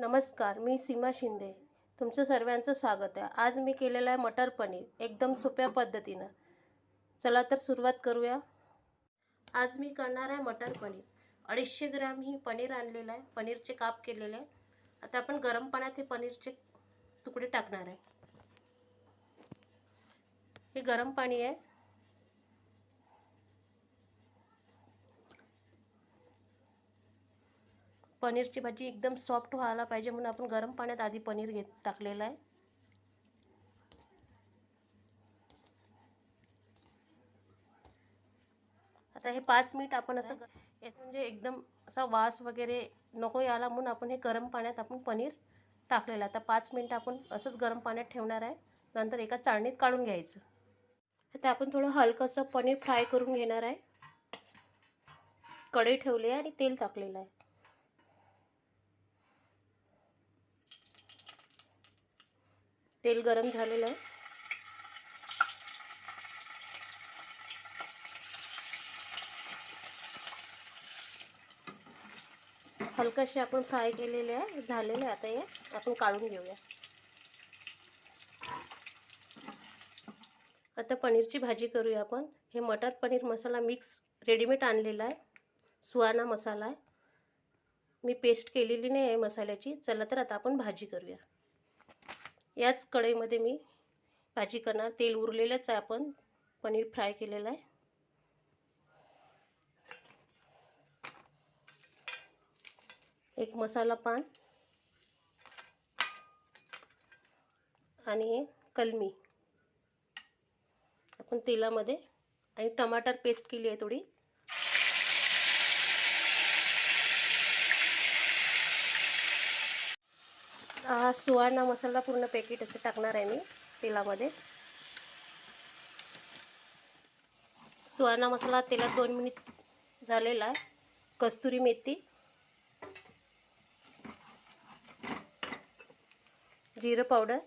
नमस्कार मी सीमा शिंदे. तुमचं सर्वांचं स्वागत आहे. आज मी केलेलं आहे मटर पनीर एकदम सोप्या पद्धतीनं. चला तर सुरुवात करूया. आज मी करणार आहे मटर पनीर. अडीचशे ग्रॅम ही पनीर आणलेलं आहे. पनीरचे काप केलेले आहे. आता आपण गरम पाण्यात हे पनीरचे तुकडे टाकणार आहे. हे गरम पाणी आहे. पनीरची भाजी एकदम सॉफ्ट व्हायला पाहिजे म्हणून आपण गरम पाण्यात आधी पनीर घेत टाकलेलं आहे. आता हे पाच मिनिट आपण असं म्हणजे एकदम असा वास वगैरे नको याला म्हणून आपण हे गरम पाण्यात आपण पनीर टाकलेलं आहे. आता पाच मिनटं आपण असंच गरम पाण्यात ठेवणार आहे. नंतर एका चाळणीत काढून घ्यायचं. आता आपण थोडं हलकंसं पनीर फ्राय करून घेणार आहे. कढई ठेवली आहे आणि तेल टाकलेलं आहे. तेल गरम झालेलं आहे. हलकाशी आपण फ्राय केलेले आहे झालेले आता हे आपण काढून घेऊया. आता पनीरची भाजी करूया आपण. हे मटर पनीर मसाला मिक्स रेडीमेड आणलेला आहे. सुहाना मसाला आहे. मी पेस्ट केलेली नाही आहे मसाल्याची. चला तर आता आपण भाजी करूया. याच कढईमध्ये मी भाजी करणार. तेल उरलेलंच आहे आपण. पनीर फ्राय केलेलं आहे. एक मसाला पान आणि कलमी. आपण तेलामध्ये आणि टमाटर पेस्ट केली आहे थोडी. हा सुहाणा मसाला पूर्ण पॅकेट असं टाकणार आहे मी तेलामध्येच. सुहाणा मसाला तेलात दोन मिनिट झालेला आहे. कस्तुरी मेथी जिरं पावडर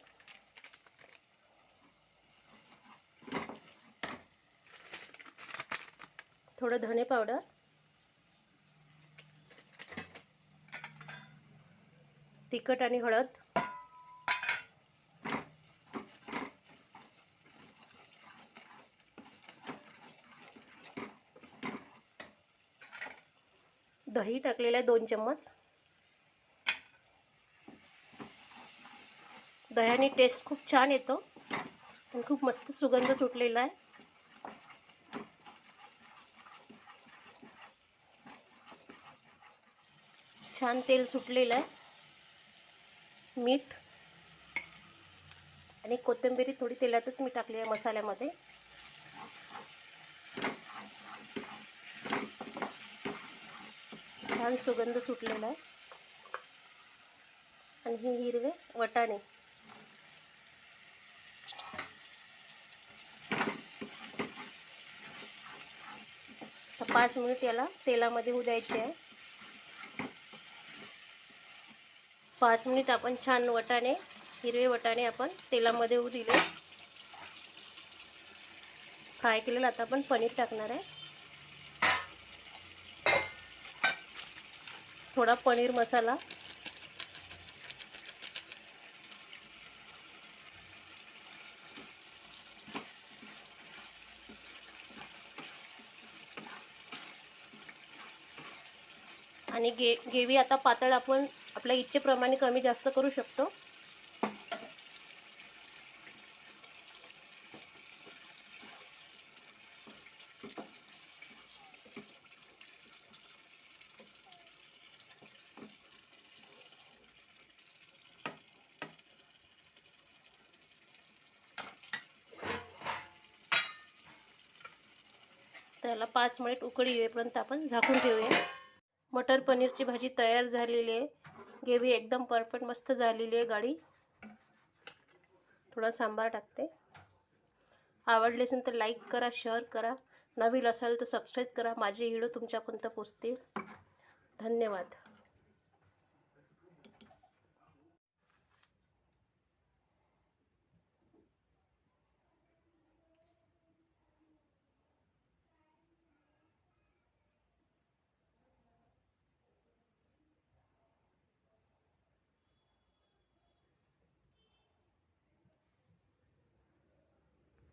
थोडं धणे पावडर तिखट आणि हळद. दही टाकलेलं आहे दोन चम्मच. दह्याने टेस्ट खूप छान येतो आणि खूप मस्त सुगंध सुटलेला आहे. छान तेल सुटलेलं आहे. मीठ आणि कोथिंबिरी थोडी तेलातच मी टाकली आहे मसाल्यामध्ये. छान सुगंध सुटलेला आहे. आणि हे हिरवे वटाणे. पाच मिनिट याला तेलामध्ये उद्यायचे आहे. पाच मिनिट आपण छान वटाणे हिरवे वटाणे आपण तेलामध्ये होऊ दिले. फ्राय केलेलं आता आपण पनीर टाकणार आहे. थोडा पनीर मसाला. आणि गे गेवी आता पातळ आपण आपल्या इच्छेप्रमाणे कमी जास्त करू शकतो. त्याला पाच मिनिट उकळी येईपर्यंत आपण झाकून ठेवूया. मटर पनीरची भाजी तयार झालेली आहे. ग्रेव्ही एकदम परफेक्ट मस्त झालेली आहे गाडी. थोडा सांबार टाकते. आवडले असेल तर लाईक करा शेअर करा. नवीन असाल तर सबस्क्राईब करा. माझे व्हिडिओ तुमच्यापर्यंत पोचतील धन्यवाद.